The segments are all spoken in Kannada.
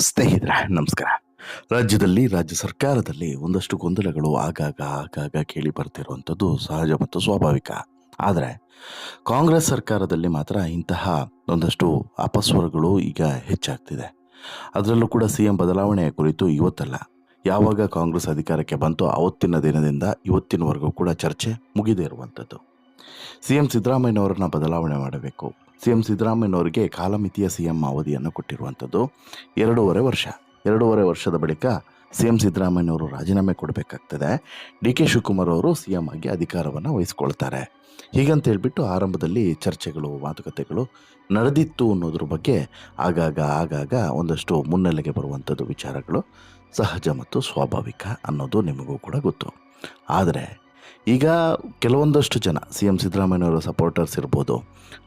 ಸ್ನೇಹಿತರೆ, ನಮಸ್ಕಾರ. ರಾಜ್ಯದಲ್ಲಿ, ರಾಜ್ಯ ಸರ್ಕಾರದಲ್ಲಿ ಒಂದಷ್ಟು ಗೊಂದಲಗಳು ಆಗಾಗ ಆಗಾಗ ಕೇಳಿ ಬರ್ತಿರುವಂಥದ್ದು ಸಹಜ ಮತ್ತು ಸ್ವಾಭಾವಿಕ. ಆದರೆ, ಕಾಂಗ್ರೆಸ್ ಸರ್ಕಾರದಲ್ಲಿ ಮಾತ್ರ ಇಂತಹ ಒಂದಷ್ಟು ಅಪಸ್ವರಗಳು ಈಗ ಹೆಚ್ಚಾಗ್ತಿದೆ. ಅದರಲ್ಲೂ ಕೂಡ ಸಿ ಎಂ ಬದಲಾವಣೆಯ ಕುರಿತು ಇವತ್ತಲ್ಲ. ಯಾವಾಗ ಕಾಂಗ್ರೆಸ್ ಅಧಿಕಾರಕ್ಕೆ ಬಂತೋ ಅವತ್ತಿನ ದಿನದಿಂದ ಇವತ್ತಿನವರೆಗೂ ಕೂಡ ಚರ್ಚೆ ಮುಗಿದೇ ಇರುವಂಥದ್ದು. ಸಿ ಎಂ ಸಿದ್ದರಾಮಯ್ಯನವರನ್ನ ಬದಲಾವಣೆ ಮಾಡಬೇಕು. ಸಿ ಎಂ ಸಿದ್ದರಾಮಯ್ಯನವರಿಗೆ ಕಾಲಮಿತಿಯ ಸಿ ಎಂ ಅವಧಿಯನ್ನು ಕೊಟ್ಟಿರುವಂಥದ್ದು. ಎರಡೂವರೆ ವರ್ಷ. ಎರಡೂವರೆ ವರ್ಷದ ಬಳಿಕ ಸಿ ಎಂ ಸಿದ್ದರಾಮಯ್ಯನವರು ರಾಜೀನಾಮೆ ಕೊಡಬೇಕಾಗ್ತದೆ. ಡಿ ಕೆ ಶಿವಕುಮಾರ್ ಅವರು ಸಿ ಎಂ ಆಗಿ ಅಧಿಕಾರವನ್ನು ವಹಿಸಿಕೊಳ್ತಾರೆ. ಹೀಗಂತ ಹೇಳಿಬಿಟ್ಟು ಆರಂಭದಲ್ಲಿ ಚರ್ಚೆಗಳು, ಮಾತುಕತೆಗಳು ನಡೆದಿತ್ತು ಅನ್ನೋದ್ರ ಬಗ್ಗೆ ಆಗಾಗ ಆಗಾಗ ಒಂದಷ್ಟು ಮುನ್ನೆಲೆಗೆ ಬರುವಂಥದ್ದು ವಿಚಾರಗಳು ಸಹಜ ಮತ್ತು ಸ್ವಾಭಾವಿಕ ಅನ್ನೋದು ನಿಮಗೂ ಕೂಡ ಗೊತ್ತು. ಆದರೆ ಈಗ ಕೆಲವೊಂದಷ್ಟು ಜನ ಸಿ ಎಂ ಸಿದ್ದರಾಮಯ್ಯನವರ ಸಪೋರ್ಟರ್ಸ್ ಇರ್ಬೋದು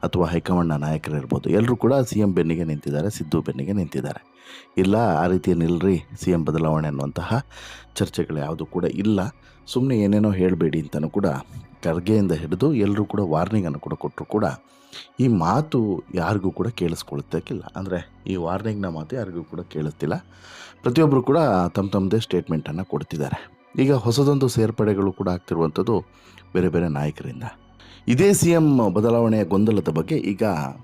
ಅಥವಾ ಹೈಕಮಾಂಡ್ನ ನಾಯಕರು ಇರ್ಬೋದು ಎಲ್ಲರೂ ಕೂಡ ಸಿ ಎಂ ಬೆನ್ನಿಗೆ ನಿಂತಿದ್ದಾರೆ, ಸಿದ್ದು ಬೆನ್ನಿಗೆ ನಿಂತಿದ್ದಾರೆ. ಇಲ್ಲ, ಆ ರೀತಿ ನಿಲ್ರಿ ಸಿ ಎಂ ಬದಲಾವಣೆ ಅನ್ನುವಂತಹ ಚರ್ಚೆಗಳು ಯಾವುದು ಕೂಡ ಇಲ್ಲ. ಸುಮ್ಮನೆ ಏನೇನೋ ಹೇಳಬೇಡಿ ಅಂತಲೂ ಕೂಡ ಖರ್ಗೆಯಿಂದ ಹಿಡಿದು ಎಲ್ಲರೂ ಕೂಡ ವಾರ್ನಿಂಗನ್ನು ಕೂಡ ಕೊಟ್ಟರು ಕೂಡ ಈ ಮಾತು ಯಾರಿಗೂ ಕೂಡ ಕೇಳಿಸ್ಕೊಳ್ತಕ್ಕಿಲ್ಲ. ಅಂದರೆ ಈ ವಾರ್ನಿಂಗ್ನ ಮಾತು ಯಾರಿಗೂ ಕೂಡ ಕೇಳಿಸ್ತಿಲ್ಲ. ಪ್ರತಿಯೊಬ್ಬರು ಕೂಡ ತಮ್ಮ ತಮ್ಮದೇ ಸ್ಟೇಟ್ಮೆಂಟನ್ನು ಕೊಡ್ತಿದ್ದಾರೆ. ಈಗ ಹೊಸದೊಂದು ಸೇರ್ಪಡೆಗಳು ಕೂಡ ಆಗ್ತಿರುವಂಥದ್ದು ಬೇರೆ ಬೇರೆ ನಾಯಕರಿಂದ. ಇದೇ ಸಿ ಎಂ ಬದಲಾವಣೆಯ ಗೊಂದಲದ ಬಗ್ಗೆ ಈಗ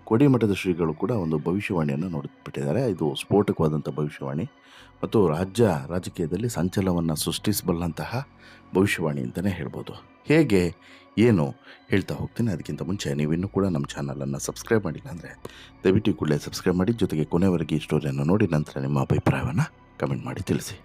ಕೋಡಿಮಠದ ಶ್ರೀಗಳು ಕೂಡ ಒಂದು ಭವಿಷ್ಯವಾಣಿಯನ್ನು ನೋಡಿಬಿಟ್ಟಿದ್ದಾರೆ. ಇದು ಸ್ಫೋಟಕವಾದಂಥ ಭವಿಷ್ಯವಾಣಿ ಮತ್ತು ರಾಜ್ಯ ರಾಜಕೀಯದಲ್ಲಿ ಸಂಚಲನವನ್ನು ಸೃಷ್ಟಿಸಬಲ್ಲಂತಹ ಭವಿಷ್ಯವಾಣಿ ಅಂತಲೇ ಹೇಳ್ಬೋದು. ಹೇಗೆ, ಏನು ಹೇಳ್ತಾ ಹೋಗ್ತೀನಿ. ಅದಕ್ಕಿಂತ ಮುಂಚೆ ನೀವಿನ್ನೂ ಕೂಡ ನಮ್ಮ ಚಾನಲನ್ನು ಸಬ್ಸ್ಕ್ರೈಬ್ ಮಾಡಿಲ್ಲ ಅಂದರೆ ದಯವಿಟ್ಟು ಕೂಡಲೇ ಸಬ್ಸ್ಕ್ರೈಬ್ ಮಾಡಿ, ಜೊತೆಗೆ ಕೊನೆವರೆಗೆ ಈ ಸ್ಟೋರಿಯನ್ನು ನೋಡಿ ನಂತರ ನಿಮ್ಮ ಅಭಿಪ್ರಾಯವನ್ನು ಕಮೆಂಟ್ ಮಾಡಿ ತಿಳಿಸಿ.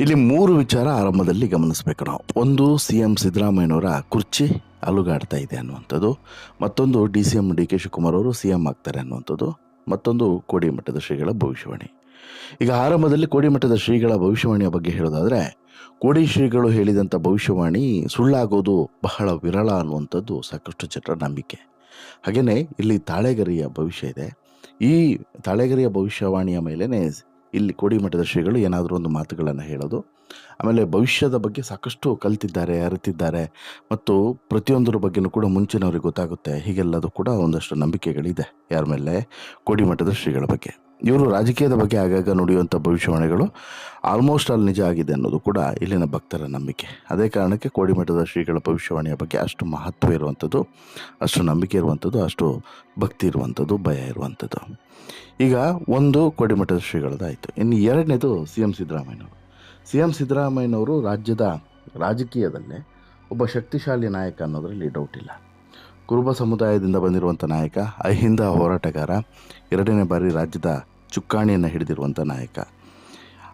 ಇಲ್ಲಿ ಮೂರು ವಿಚಾರ ಆರಂಭದಲ್ಲಿ ಗಮನಿಸಬೇಕು ನಾವು. ಒಂದು, ಸಿ ಎಂ ಸಿದ್ದರಾಮಯ್ಯನವರ ಕುರ್ಚಿ ಅಲುಗಾಡ್ತಾ ಇದೆ ಅನ್ನುವಂಥದ್ದು. ಮತ್ತೊಂದು, D C M D K Shivakumar ಅವರು ಸಿ ಎಂ ಆಗ್ತಾರೆ ಅನ್ನುವಂಥದ್ದು. ಮತ್ತೊಂದು ಕೋಡಿಮಠದ ಶ್ರೀಗಳ ಭವಿಷ್ಯವಾಣಿ. ಈಗ ಆರಂಭದಲ್ಲಿ ಕೋಡಿಮಠದ ಶ್ರೀಗಳ ಭವಿಷ್ಯವಾಣಿಯ ಬಗ್ಗೆ ಹೇಳೋದಾದರೆ, ಕೋಡಿ ಶ್ರೀಗಳು ಹೇಳಿದಂಥ ಭವಿಷ್ಯವಾಣಿ ಸುಳ್ಳಾಗೋದು ಬಹಳ ವಿರಳ ಅನ್ನುವಂಥದ್ದು ಸಾಕಷ್ಟು ಜನರ ನಂಬಿಕೆ. ಹಾಗೆಯೇ ಇಲ್ಲಿ ತಾಳೆಗರಿಯ ಭವಿಷ್ಯ ಇದೆ. ಈ ತಾಳೆಗರಿಯ ಭವಿಷ್ಯವಾಣಿಯ ಮೇಲೇ ಇಲ್ಲಿ ಕೋಡಿಮಠದ ಶ್ರೀಗಳು ಏನಾದರೂ ಒಂದು ಮಾತುಗಳನ್ನು ಹೇಳೋದು. ಆಮೇಲೆ ಭವಿಷ್ಯದ ಬಗ್ಗೆ ಸಾಕಷ್ಟು ಕಲ್ತಿದ್ದಾರೆ, ಅರಿತಿದ್ದಾರೆ ಮತ್ತು ಪ್ರತಿಯೊಂದರ ಬಗ್ಗೆನೂ ಕೂಡ ಮುಂಚಿನವ್ರಿಗೆ ಗೊತ್ತಾಗುತ್ತೆ. ಹೀಗೆಲ್ಲದೂ ಕೂಡ ಒಂದಷ್ಟು ನಂಬಿಕೆಗಳಿದೆ ಯಾರ ಮೇಲೆ ಕೋಡಿಮಠದ ಶ್ರೀಗಳ ಬಗ್ಗೆ. ಇವರು ರಾಜಕೀಯದ ಬಗ್ಗೆ ಆಗಾಗ ನುಡಿಯುವಂಥ ಭವಿಷ್ಯವಾಣಿಗಳು ಆಲ್ಮೋಸ್ಟ್ ಅಲ್ಲಿ ನಿಜ ಆಗಿದೆ ಅನ್ನೋದು ಕೂಡ ಇಲ್ಲಿನ ಭಕ್ತರ ನಂಬಿಕೆ. ಅದೇ ಕಾರಣಕ್ಕೆ ಕೋಡಿಮಠದ ಶ್ರೀಗಳ ಭವಿಷ್ಯವಾಣಿಯ ಬಗ್ಗೆ ಅಷ್ಟು ಮಹತ್ವ ಇರುವಂಥದ್ದು, ಅಷ್ಟು ನಂಬಿಕೆ ಇರುವಂಥದ್ದು, ಅಷ್ಟು ಭಕ್ತಿ ಇರುವಂಥದ್ದು, ಭಯ ಇರುವಂಥದ್ದು. ಈಗ ಒಂದು ಕೋಡಿಮಠದ ಶ್ರೀಗಳದಾಯಿತು ಇನ್ನು ಎರಡನೇದು ಸಿ ಎಂ ಸಿದ್ದರಾಮಯ್ಯನವರು. ಸಿ ಎಂ ಸಿದ್ದರಾಮಯ್ಯನವರು ರಾಜ್ಯದ ರಾಜಕೀಯದಲ್ಲೇ ಒಬ್ಬ ಶಕ್ತಿಶಾಲಿ ನಾಯಕ ಅನ್ನೋದರಲ್ಲಿ ಡೌಟ್ ಇಲ್ಲ. ಕುರುಬ ಸಮುದಾಯದಿಂದ ಬಂದಿರುವಂಥ ನಾಯಕ, ಅಹಿಂದ ಹೋರಾಟಗಾರ, ಎರಡನೇ ಬಾರಿ ರಾಜ್ಯದ ಚುಕ್ಕಾಣಿಯನ್ನು ಹಿಡಿದಿರುವಂಥ ನಾಯಕ.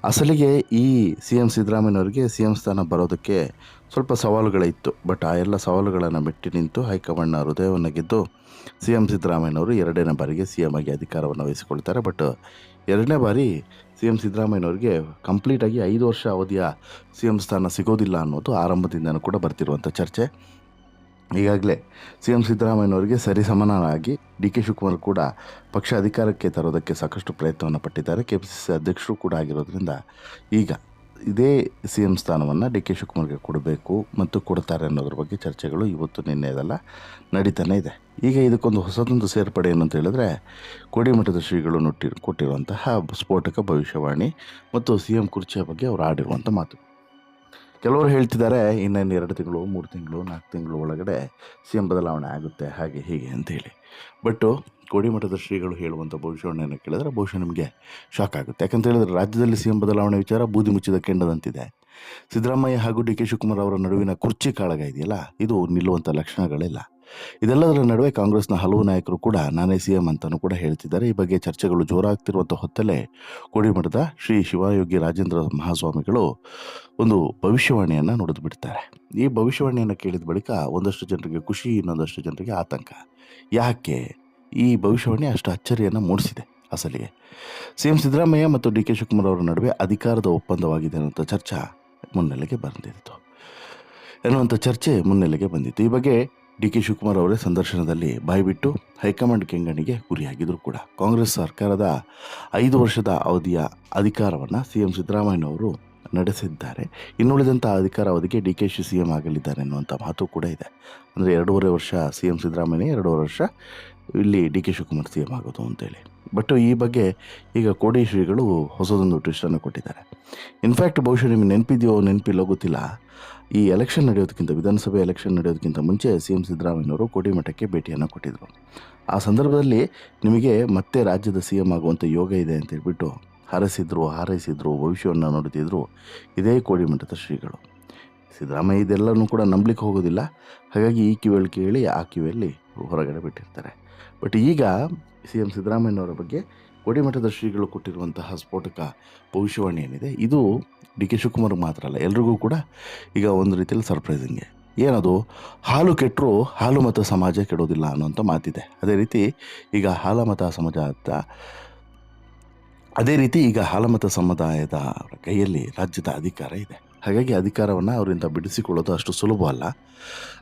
ಅಸಲಿಗೆ ಈ ಸಿ ಎಂ ಸಿದ್ದರಾಮಯ್ಯನವರಿಗೆ ಸಿ ಎಂ ಸ್ಥಾನ ಬರೋದಕ್ಕೆ ಸ್ವಲ್ಪ ಸವಾಲುಗಳಿತ್ತು. ಬಟ್ ಆ ಎಲ್ಲ ಸವಾಲುಗಳನ್ನು ಮೆಟ್ಟಿ ನಿಂತು ಹೈಕಮಾಂಡ್ನ ಹೃದಯವನ್ನು ಗೆದ್ದು ಸಿ ಎಂ ಸಿದ್ದರಾಮಯ್ಯನವರು ಎರಡನೇ ಬಾರಿಗೆ ಸಿ ಎಂ ಆಗಿ ಅಧಿಕಾರವನ್ನು ವಹಿಸಿಕೊಳ್ತಾರೆ. ಬಟ್ ಎರಡನೇ ಬಾರಿ ಸಿ ಎಂ ಸಿದ್ದರಾಮಯ್ಯನವರಿಗೆ ಕಂಪ್ಲೀಟಾಗಿ ಐದು ವರ್ಷ ಅವಧಿಯ ಸಿ ಎಂ ಸ್ಥಾನ ಸಿಗೋದಿಲ್ಲ ಅನ್ನೋದು ಆರಂಭದಿಂದನೂ ಕೂಡ ಬರ್ತಿರುವಂಥ ಚರ್ಚೆ. ಈಗಾಗಲೇ ಸಿ ಎಂ ಸಿದ್ದರಾಮಯ್ಯನವರಿಗೆ ಸರಿಸಮಾನರಾಗಿ ಡಿ ಕೆ ಶಿವಕುಮಾರ್ ಕೂಡ ಪಕ್ಷ ಅಧಿಕಾರಕ್ಕೆ ತರೋದಕ್ಕೆ ಸಾಕಷ್ಟು ಪ್ರಯತ್ನವನ್ನು ಪಟ್ಟಿದ್ದಾರೆ. ಕೆ ಪಿ ಸಿ ಅಧ್ಯಕ್ಷರು ಕೂಡ ಆಗಿರೋದ್ರಿಂದ ಈಗ ಇದೇ ಸಿ ಎಂ ಸ್ಥಾನವನ್ನು ಡಿ ಕೆ ಶಿವಕುಮಾರ್ಗೆ ಕೊಡಬೇಕು ಮತ್ತು ಕೊಡ್ತಾರೆ ಅನ್ನೋದ್ರ ಬಗ್ಗೆ ಚರ್ಚೆಗಳು ಇವತ್ತು ನಿನ್ನೆದೆಲ್ಲ ನಡೀತಾನೆ ಇದೆ. ಈಗ ಇದಕ್ಕೊಂದು ಹೊಸದೊಂದು ಸೇರ್ಪಡೆ ಏನಂತ ಹೇಳಿದ್ರೆ ಕೋಡಿಮಠದ ಶ್ರೀಗಳು ನುಟ್ಟಿ ಕೊಟ್ಟಿರುವಂತಹ ಸ್ಫೋಟಕ ಭವಿಷ್ಯವಾಣಿ ಮತ್ತು ಸಿ ಎಂ ಕುರ್ಚಿಯ ಬಗ್ಗೆ ಅವರು ಆಡಿರುವಂಥ ಮಾತು. ಕೆಲವರು ಹೇಳ್ತಿದ್ದಾರೆ, ಇನ್ನೇನು ಎರಡು ತಿಂಗಳು, ಮೂರು ತಿಂಗಳು, ನಾಲ್ಕು ತಿಂಗಳು ಒಳಗಡೆ ಸಿ ಎಂ ಬದಲಾವಣೆ ಆಗುತ್ತೆ, ಹಾಗೆ ಹೀಗೆ ಅಂತೇಳಿ ಬಟ್ಟು ಕೋಡಿಮಠದ ಶ್ರೀಗಳು ಹೇಳುವಂಥ ಭವಿಷ್ಯವನ್ನು ಕೇಳಿದ್ರೆ ಬಹುಶಃ ನಿಮಗೆ ಶಾಕ್ ಆಗುತ್ತೆ. ಯಾಕಂತ ಹೇಳಿದ್ರೆ ರಾಜ್ಯದಲ್ಲಿ ಸಿ ಎಂ ಬದಲಾವಣೆ ವಿಚಾರ ಬೂದಿ ಮುಚ್ಚಿದ ಕೆಂಡದಂತಿದೆ. ಸಿದ್ದರಾಮಯ್ಯ ಹಾಗೂ ಡಿ ಕೆ ಶಿವಕುಮಾರ್ ಅವರ ನಡುವಿನ ಕುರ್ಚಿ ಕಾಳಗ ಇದೆಯಲ್ಲ? ಇದು ನಿಲ್ಲುವಂಥ ಲಕ್ಷಣಗಳಿಲ್ಲ. ಇದೆಲ್ಲದರ ನಡುವೆ ಕಾಂಗ್ರೆಸ್ನ ಹಲವು ನಾಯಕರು ಕೂಡ ನಾನೇ ಸಿಎಂ ಅಂತಲೂ ಕೂಡ ಹೇಳ್ತಿದ್ದಾರೆ. ಈ ಬಗ್ಗೆ ಚರ್ಚೆಗಳು ಜೋರಾಗ್ತಿರುವಂಥ ಹೊತ್ತಲ್ಲೇ ಕೋಡಿಮಠದ ಶ್ರೀ ಶಿವಯೋಗಿ ರಾಜೇಂದ್ರ ಮಹಾಸ್ವಾಮಿಗಳು ಒಂದು ಭವಿಷ್ಯವಾಣಿಯನ್ನು ನುಡಿದು ಬಿಡ್ತಾರೆ. ಈ ಭವಿಷ್ಯವಾಣಿಯನ್ನು ಕೇಳಿದ ಬಳಿಕ ಒಂದಷ್ಟು ಜನರಿಗೆ ಖುಷಿ, ಇನ್ನೊಂದಷ್ಟು ಜನರಿಗೆ ಆತಂಕ. ಯಾಕೆ? ಈ ಭವಿಷ್ಯವಾಣಿ ಅಷ್ಟು ಅಚ್ಚರಿಯನ್ನು ಮೂಡಿಸಿದೆ ಅಸಲಿಗೆ. ಸಿ ಎಂ ಸಿದ್ದರಾಮಯ್ಯ ಮತ್ತು ಡಿ ಕೆ ಶಿವಕುಮಾರ್ ಅವರ ನಡುವೆ ಅಧಿಕಾರದ ಒಪ್ಪಂದವಾಗಿದೆ ಅನ್ನುವಂಥ ಚರ್ಚೆ ಮುನ್ನೆಲೆಗೆ ಬಂದಿತ್ತು. ಎನ್ನುವಂಥ ಚರ್ಚೆ ಮುನ್ನೆಲೆಗೆ ಬಂದಿತ್ತು. ಈ ಬಗ್ಗೆ ಡಿ ಕೆ ಶಿವಕುಮಾರ್ ಅವರೇ ಸಂದರ್ಶನದಲ್ಲಿ ಬಾಯ್ಬಿಟ್ಟು ಹೈಕಮಾಂಡ್ ಕೆಂಗಣಿಗೆ ಗುರಿಯಾಗಿದ್ದರು ಕೂಡ. ಕಾಂಗ್ರೆಸ್ ಸರ್ಕಾರದ ಐದು ವರ್ಷದ ಅವಧಿಯ ಅಧಿಕಾರವನ್ನು ಸಿ ಎಂ ಸಿದ್ದರಾಮಯ್ಯನವರು ನಡೆಸಿದ್ದಾರೆ. ಇನ್ನುಳಿದಂಥ ಅಧಿಕಾರ ಅವಧಿಗೆ ಡಿ ಕೆ ಶಿ ಸಿ ಎಂ ಆಗಲಿದ್ದಾರೆ ಅನ್ನುವಂಥ ಮಾತು ಕೂಡ ಇದೆ. ಅಂದರೆ ಎರಡೂವರೆ ವರ್ಷ ಸಿ ಎಂ ಸಿದ್ದರಾಮಯ್ಯ ಎರಡೂವರೆ ವರ್ಷ ಇಲ್ಲಿ D K Shivakumar C M ಆಗೋದು ಅಂತೇಳಿ. ಬಟ್ ಈ ಬಗ್ಗೆ ಈಗ ಕೋಡಿ ಶ್ರೀಗಳು ಹೊಸದೊಂದು ಟ್ವಿಸ್ಟನ್ನು ಕೊಟ್ಟಿದ್ದಾರೆ. ಇನ್ಫ್ಯಾಕ್ಟ್ ಬಹುಶಃ ನಿಮಗೆ ನೆನಪಿದೆಯೋ ನೆನಪಿಲ್ಲೋ ಗೊತ್ತಿಲ್ಲ. ಈ ಎಲೆಕ್ಷನ್ ನಡೆಯೋದಕ್ಕಿಂತ ವಿಧಾನಸಭೆ ಎಲೆಕ್ಷನ್ ನಡೆಯೋದಕ್ಕಿಂತ ಮುಂಚೆ ಸಿ ಎಂ ಸಿದ್ದರಾಮಯ್ಯನವರು ಕೋಡಿಮಠಕ್ಕೆ ಭೇಟಿಯನ್ನು ಕೊಟ್ಟಿದ್ದರು ಆ ಸಂದರ್ಭದಲ್ಲಿ ನಿಮಗೆ ಮತ್ತೆ ರಾಜ್ಯದ ಸಿ ಎಂ ಆಗುವಂಥ ಯೋಗ ಇದೆ ಅಂತ ಹೇಳಿಬಿಟ್ಟು ಹರಸಿದ್ರು, ಹಾರೈಸಿದ್ರು, ಭವಿಷ್ಯವನ್ನು ನೋಡುತ್ತಿದ್ರು ಇದೇ ಕೋಡಿಮಠದ ಶ್ರೀಗಳು. ಸಿದ್ದರಾಮಯ್ಯ ಇದೆಲ್ಲನೂ ಕೂಡ ನಂಬಲಿಕ್ಕೆ ಹೋಗೋದಿಲ್ಲ. ಹಾಗಾಗಿ ಈ ಕಿವಿಯಲ್ಲಿ ಕೇಳಿ ಆ ಕಿವಿಯಲ್ಲಿ ಹೊರಗಡೆ ಬಿಟ್ಟಿರ್ತಾರೆ. ಬಟ್ ಈಗ ಸಿ ಎಂ ಸಿದ್ದರಾಮಯ್ಯನವರ ಬಗ್ಗೆ ಕೋಡಿಮಠದ ಶ್ರೀಗಳು ಕೊಟ್ಟಿರುವಂತಹ ಸ್ಫೋಟಕ ಭವಿಷ್ಯವಾಣಿ ಏನಿದೆ, ಇದು ಡಿ ಕೆ ಶಿವಕುಮಾರ್ ಮಾತ್ರ ಅಲ್ಲ, ಎಲ್ರಿಗೂ ಕೂಡ ಈಗ ಒಂದು ರೀತಿಯಲ್ಲಿ ಸರ್ಪ್ರೈಸಿಂಗೆ ಏನದು, ಹಾಲು ಕೆಟ್ಟರು ಹಾಲು ಮತ ಸಮಾಜ ಕೆಡೋದಿಲ್ಲ ಅನ್ನೋಂಥ ಮಾತಿದೆ. ಅದೇ ರೀತಿ ಈಗ ಹಾಲಮತ ಸಮಾಜ ಅಂತ ಅದೇ ರೀತಿ ಈಗ ಹಾಲಮತ ಸಮುದಾಯದ ಕೈಯಲ್ಲಿ ರಾಜ್ಯದ ಅಧಿಕಾರ ಇದೆ. ಹಾಗಾಗಿ ಅಧಿಕಾರವನ್ನು ಅವರಿಂದ ಬಿಡಿಸಿಕೊಳ್ಳೋದು ಅಷ್ಟು ಸುಲಭ ಅಲ್ಲ.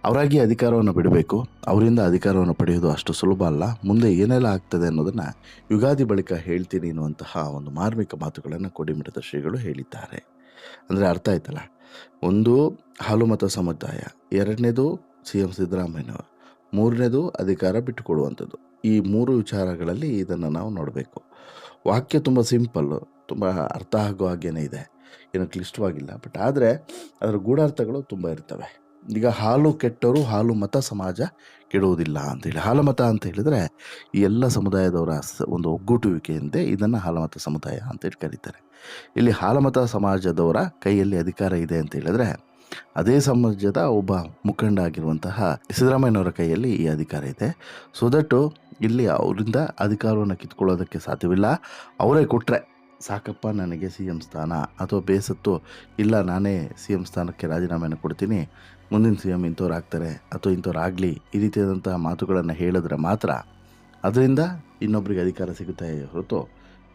ಅವರಾಗಿ ಅಧಿಕಾರವನ್ನು ಬಿಡಬೇಕು, ಅವರಿಂದ ಅಧಿಕಾರವನ್ನು ಪಡೆಯೋದು ಅಷ್ಟು ಸುಲಭ ಅಲ್ಲ. ಮುಂದೆ ಏನೆಲ್ಲ ಆಗ್ತದೆ ಅನ್ನೋದನ್ನು ಯುಗಾದಿ ಬಳಿಕ ಹೇಳ್ತೀನಿ ಎನ್ನುವಂತಹ ಒಂದು ಮಾರ್ಮಿಕ ಮಾತುಗಳನ್ನು ಕೋಡಿಮಠದ ಶ್ರೀಗಳು ಹೇಳಿದ್ದಾರೆ. ಅಂದರೆ ಅರ್ಥ ಆಯ್ತಲ್ಲ? ಒಂದು ಹಾಲುಮತ ಸಮುದಾಯ. ಎರಡನೇದು ಸಿ ಎಂ ಸಿದ್ದರಾಮಯ್ಯನವರು. ಮೂರನೇದು ಅಧಿಕಾರ ಬಿಟ್ಟುಕೊಡುವಂಥದ್ದು. ಈ ಮೂರು ವಿಚಾರಗಳಲ್ಲಿ ಇದನ್ನು ನಾವು ನೋಡಬೇಕು. ವಾಕ್ಯ ತುಂಬ ಸಿಂಪಲ್ಲು, ತುಂಬ ಅರ್ಥ ಆಗೋ ಹಾಗೇನೇ ಇದೆ. ಏನು ಕ್ಲಿಷ್ಟವಾಗಿಲ್ಲ ಬಟ್ ಆದರೆ ಅದರ ಗೂಢಾರ್ಥಗಳು ತುಂಬ ಇರ್ತವೆ. ಈಗ ಹಾಲು ಕೆಟ್ಟವರು ಹಾಲು ಮತ ಸಮಾಜ ಕೆಡುವುದಿಲ್ಲ ಅಂತೇಳಿ ಹಾಲು ಮತ ಅಂತ ಹೇಳಿದರೆ ಈ ಎಲ್ಲ ಸಮುದಾಯದವರ ಒಂದು ಒಗ್ಗೂಟುವಿಕೆಯಂತೆ ಇದನ್ನು ಹಾಲಮತ ಸಮುದಾಯ ಅಂತೇಳಿ ಕರೀತಾರೆ. ಇಲ್ಲಿ ಹಾಲಮತ ಸಮಾಜದವರ ಕೈಯಲ್ಲಿ ಅಧಿಕಾರ ಇದೆ ಅಂತ ಹೇಳಿದ್ರೆ ಅದೇ ಸಮಾಜದ ಒಬ್ಬ ಮುಖಂಡ ಆಗಿರುವಂತಹ ಸಿದ್ದರಾಮಯ್ಯನವರ ಕೈಯಲ್ಲಿ ಈ ಅಧಿಕಾರ ಇದೆ. ಸೊ ದಟ್ಟು ಇಲ್ಲಿ ಅವರಿಂದ ಅಧಿಕಾರವನ್ನು ಕಿತ್ಕೊಳ್ಳೋದಕ್ಕೆ ಸಾಧ್ಯವಿಲ್ಲ. ಅವರೇ ಕೊಟ್ಟರೆ ಸಾಕಪ್ಪ, ನನಗೆ ಸಿ ಎಂ ಸ್ಥಾನ ಅಥವಾ ಬೇಸತ್ತು, ಇಲ್ಲ ನಾನೇ ಸಿ ಎಂ ಸ್ಥಾನಕ್ಕೆ ರಾಜೀನಾಮೆಯನ್ನು ಕೊಡ್ತೀನಿ. ಮುಂದಿನ ಸಿ ಎಂ ಇಂಥವ್ರು ಆಗ್ತಾರೆ ಅಥವಾ ಇಂಥವ್ರು ಆಗಲಿ ಈ ರೀತಿಯಾದಂತಹ ಮಾತುಗಳನ್ನು ಹೇಳಿದ್ರೆ ಮಾತ್ರ ಅದರಿಂದ ಇನ್ನೊಬ್ಬರಿಗೆ ಅಧಿಕಾರ ಸಿಗುತ್ತೆ ಹೊರತು.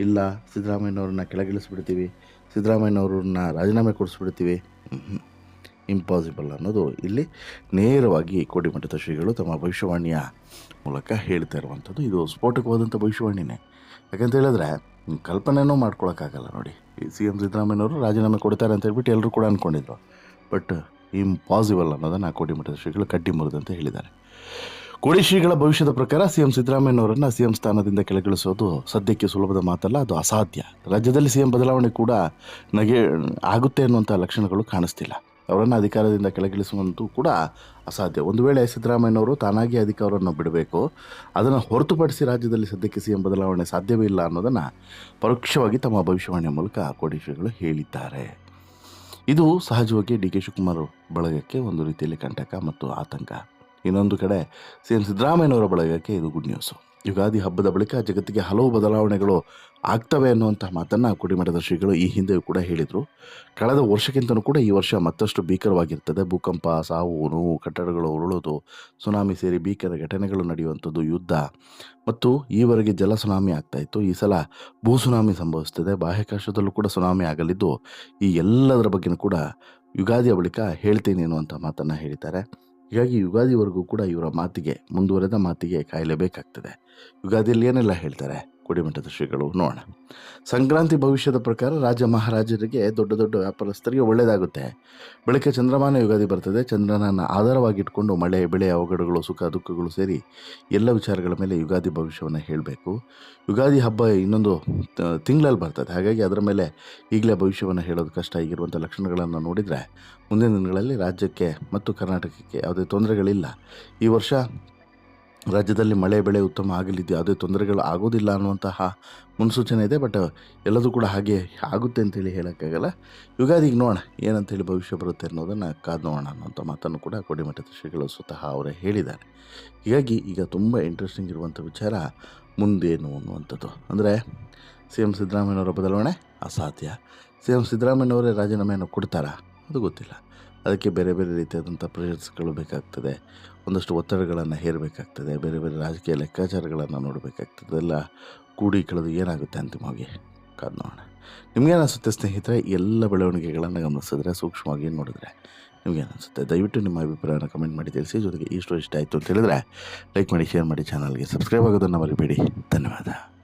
ಇಲ್ಲ, ಸಿದ್ದರಾಮಯ್ಯನವ್ರನ್ನ ಕೆಳಗಿಳಿಸ್ಬಿಡ್ತೀವಿ, ಸಿದ್ದರಾಮಯ್ಯನವ್ರನ್ನ ರಾಜೀನಾಮೆ ಕೊಡಿಸ್ಬಿಡ್ತೀವಿ. ಇಂಪಾಸಿಬಲ್ ಅನ್ನೋದು ಇಲ್ಲಿ ನೇರವಾಗಿ ಕೋಟಿಮಠದ ಶ್ರೀಗಳು ತಮ್ಮ ಭವಿಷ್ಯವಾಣಿಯ ಮೂಲಕ ಹೇಳ್ತಾ ಇರುವಂಥದ್ದು. ಇದು ಸ್ಫೋಟಕವಾದಂಥ ಭವಿಷ್ಯವಾಣಿನೇ. ಯಾಕಂತ ಹೇಳಿದ್ರೆ ಕಲ್ಪನೆನೂ ಮಾಡ್ಕೊಳಕ್ಕಾಗಲ್ಲ ನೋಡಿ. ಈ ಸಿ ಎಂ ಸಿದ್ದರಾಮಯ್ಯವರು ರಾಜೀನಾಮೆ ಕೊಡ್ತಾರೆ ಅಂತ ಹೇಳ್ಬಿಟ್ಟು ಎಲ್ಲರೂ ಕೂಡ ಅಂದ್ಕೊಂಡಿದ್ರು ಬಟ್ ಇಂಪಾಸಿಬಲ್ ಅನ್ನೋದನ್ನು ಕೋಡಿಮಠದ ಶ್ರೀಗಳು ಕಡ್ಡಿ ಮುರಿದಂತೆ ಹೇಳಿದ್ದಾರೆ. ಕೋಡಿ ಶ್ರೀಗಳ ಭವಿಷ್ಯದ ಪ್ರಕಾರ ಸಿ ಎಂ ಸಿದ್ದರಾಮಯ್ಯನವರನ್ನು ಸಿ ಎಂ ಸ್ಥಾನದಿಂದ ಕೆಳಗಿಳಿಸೋದು ಸದ್ಯಕ್ಕೆ ಸುಲಭದ ಮಾತಲ್ಲ, ಅದು ಅಸಾಧ್ಯ. ರಾಜ್ಯದಲ್ಲಿ ಸಿ ಎಂ ಬದಲಾವಣೆ ಕೂಡ ನಗೆ, ಆಗುತ್ತೆ ಅನ್ನುವಂಥ ಲಕ್ಷಣಗಳು ಕಾಣಿಸ್ತಿಲ್ಲ. ಅವರನ್ನು ಅಧಿಕಾರದಿಂದ ಕೆಳಗಿಳಿಸುವಂತೂ ಕೂಡ ಅಸಾಧ್ಯ. ಒಂದು ವೇಳೆ ಸಿದ್ದರಾಮಯ್ಯನವರು ತಾನಾಗಿ ಅಧಿಕಾರವನ್ನು ಬಿಡಬೇಕು, ಅದನ್ನು ಹೊರತುಪಡಿಸಿ ರಾಜ್ಯದಲ್ಲಿ ಸದ್ಯಕ್ಕೆ ಸಿ ಎಂ ಬದಲಾವಣೆ ಸಾಧ್ಯವೇ ಇಲ್ಲ ಅನ್ನೋದನ್ನು ಪರೋಕ್ಷವಾಗಿ ತಮ್ಮ ಭವಿಷ್ಯವಾಣಿಯ ಮೂಲಕ ಕೋಡೀಶ್ವರಿಗಳು ಹೇಳಿದ್ದಾರೆ. ಇದು ಸಹಜವಾಗಿ ಡಿ ಕೆ ಶಿವಕುಮಾರ್ ಬಳಗಕ್ಕೆ ಒಂದು ರೀತಿಯಲ್ಲಿ ಕಂಟಕ ಮತ್ತು ಆತಂಕ. ಇನ್ನೊಂದು ಕಡೆ ಸಿ ಎಂ ಸಿದ್ದರಾಮಯ್ಯನವರ ಬಳಗಕ್ಕೆ ಇದು ಗುಡ್ ನ್ಯೂಸು. ಯುಗಾದಿ ಹಬ್ಬದ ಬಳಿಕ ಜಗತ್ತಿಗೆ ಹಲವು ಬದಲಾವಣೆಗಳು ಆಗ್ತವೆ ಅನ್ನುವಂಥ ಮಾತನ್ನು ಕುಡಿಮಠದ ಶ್ರೀಗಳು ಈ ಹಿಂದೆಯೂ ಕೂಡ ಹೇಳಿದರು. ಕಳೆದ ವರ್ಷಕ್ಕಿಂತಲೂ ಕೂಡ ಈ ವರ್ಷ ಮತ್ತಷ್ಟು ಭೀಕರವಾಗಿರ್ತದೆ. ಭೂಕಂಪ, ಸಾವು, ನೋವು, ಕಟ್ಟಡಗಳು ಉರುಳೋದು, ಸುನಾಮಿ ಸೇರಿ ಭೀಕರ ಘಟನೆಗಳು ನಡೆಯುವಂಥದ್ದು ಯುದ್ಧ. ಮತ್ತು ಈವರೆಗೆ ಜಲ ಸುನಾಮಿ ಆಗ್ತಾ ಇತ್ತು. ಈ ಸಲ ಭೂ ಸುನಾಮಿ ಸಂಭವಿಸ್ತದೆ. ಬಾಹ್ಯಾಕಾಶದಲ್ಲೂ ಕೂಡ ಸುನಾಮಿ ಆಗಲಿದ್ದು ಈ ಎಲ್ಲದರ ಬಗ್ಗೆನೂ ಕೂಡ ಯುಗಾದಿಯ ಬಳಿಕ ಹೇಳ್ತೀನಿ ಅನ್ನುವಂಥ ಮಾತನ್ನು ಹೇಳಿದ್ದಾರೆ. ಹೀಗಾಗಿ ಯುಗಾದಿವರೆಗೂ ಕೂಡ ಇವರ ಮಾತಿಗೆ ಮುಂದುವರೆದ ಮಾತಿಗೆ ಕಾಯಲೇಬೇಕಾಗ್ತದೆ. ಯುಗಾದಿಯಲ್ಲಿ ಏನೆಲ್ಲ ಹೇಳ್ತಾರೆ? ಕುಡಿಮಠದ ಶ್ರೀಗಳು ನೋಡೋಣ. ಸಂಕ್ರಾಂತಿ ಭವಿಷ್ಯದ ಪ್ರಕಾರ ರಾಜ ಮಹಾರಾಜರಿಗೆ ದೊಡ್ಡ ದೊಡ್ಡ ವ್ಯಾಪಾರಸ್ಥರಿಗೆ ಒಳ್ಳೆಯದಾಗುತ್ತೆ ಬೆಳಗ್ಗೆ ಚಂದ್ರಮಾನ ಯುಗಾದಿ ಬರ್ತದೆ. ಚಂದ್ರನನ್ನು ಆಧಾರವಾಗಿಟ್ಕೊಂಡು ಮಳೆ, ಬೆಳೆ, ಅವಘಡಗಳು, ಸುಖ, ದುಃಖಗಳು ಸೇರಿ ಎಲ್ಲ ವಿಚಾರಗಳ ಮೇಲೆ ಯುಗಾದಿ ಭವಿಷ್ಯವನ್ನು ಹೇಳಬೇಕು. ಯುಗಾದಿ ಹಬ್ಬ ಇನ್ನೊಂದು ತಿಂಗಳಲ್ಲಿ ಬರ್ತದೆ. ಹಾಗಾಗಿ ಅದರ ಮೇಲೆ ಈಗಲೇ ಭವಿಷ್ಯವನ್ನು ಹೇಳೋದು ಕಷ್ಟ. ಆಗಿರುವಂಥ ಲಕ್ಷಣಗಳನ್ನು ನೋಡಿದರೆ ಮುಂದಿನ ದಿನಗಳಲ್ಲಿ ರಾಜ್ಯಕ್ಕೆ ಮತ್ತು ಕರ್ನಾಟಕಕ್ಕೆ ಯಾವುದೇ ತೊಂದರೆಗಳಿಲ್ಲ. ಈ ವರ್ಷ ರಾಜ್ಯದಲ್ಲಿ ಮಳೆ, ಬೆಳೆ ಉತ್ತಮ ಆಗಲಿದೆ. ಯಾವುದೇ ತೊಂದರೆಗಳು ಆಗೋದಿಲ್ಲ ಅನ್ನುವಂತಹ ಮುನ್ಸೂಚನೆ ಇದೆ ಬಟ್ ಎಲ್ಲದೂ ಕೂಡ ಹಾಗೆ ಆಗುತ್ತೆ ಅಂತೇಳಿ ಹೇಳೋಕ್ಕಾಗಲ್ಲ. ಯುಗಾದಿಗೆ ನೋಡೋಣ, ಏನಂತೇಳಿ ಭವಿಷ್ಯ ಬರುತ್ತೆ ಅನ್ನೋದನ್ನು ಕಾದು ನೋಡೋಣ ಅನ್ನೋಂಥ ಮಾತನ್ನು ಕೂಡ ಕೋಡಿಮಠದ ಶ್ರೀಗಳು ಸ್ವತಃ ಅವರೇ ಹೇಳಿದ್ದಾರೆ. ಹೀಗಾಗಿ ಈಗ ತುಂಬ ಇಂಟ್ರೆಸ್ಟಿಂಗ್ ಇರುವಂಥ ವಿಚಾರ ಮುಂದೇನು ಅನ್ನುವಂಥದ್ದು. ಅಂದರೆ ಸಿ ಎಂ ಸಿದ್ದರಾಮಯ್ಯನವರ ಬದಲಾವಣೆ ಅಸಾಧ್ಯ. ಸಿ ಎಂ ಸಿದ್ದರಾಮಯ್ಯನವರೇ ರಾಜೀನಾಮೆಯನ್ನು ಕೊಡ್ತಾರಾ? ಅದು ಗೊತ್ತಿಲ್ಲ. ಅದಕ್ಕೆ ಬೇರೆ ಬೇರೆ ರೀತಿಯಾದಂಥ ಪ್ರೆಷರ್ಸ್ಗಳು ಬೇಕಾಗ್ತದೆ. ಒಂದಷ್ಟು ಒತ್ತಡಗಳನ್ನು ಹೇರಬೇಕಾಗ್ತದೆ. ಬೇರೆ ಬೇರೆ ರಾಜಕೀಯ ಲೆಕ್ಕಾಚಾರಗಳನ್ನು ನೋಡಬೇಕಾಗ್ತದೆ. ಎಲ್ಲ ಕೂಡಿ ಕಳೆದು ಏನಾಗುತ್ತೆ ಅಂತಿಮವಾಗಿ ಕಾದು ನೋಡೋಣ. ನಿಮಗೇನು ಅನಿಸುತ್ತೆ ಸ್ನೇಹಿತರೆ, ಎಲ್ಲ ಬೆಳವಣಿಗೆಗಳನ್ನು ಗಮನಿಸಿದ್ರೆ, ಸೂಕ್ಷ್ಮವಾಗಿ ನೋಡಿದ್ರೆ ನಿಮಗೇನು ಅನಿಸುತ್ತೆ ದಯವಿಟ್ಟು ನಿಮ್ಮ ಅಭಿಪ್ರಾಯನ ಕಮೆಂಟ್ ಮಾಡಿ ತಿಳಿಸಿ. ಜೊತೆಗೆ ಇಷ್ಟು ಇಷ್ಟ ಆಯಿತು ಅಂತ ಹೇಳಿದ್ರೆ ಲೈಕ್ ಮಾಡಿ ಶೇರ್ ಮಾಡಿ ಚಾನಲ್ಗೆ ಸಬ್ಸ್ಕ್ರೈಬ್ ಆಗೋದನ್ನು ಮರಿಬೇಡಿ. ಧನ್ಯವಾದ.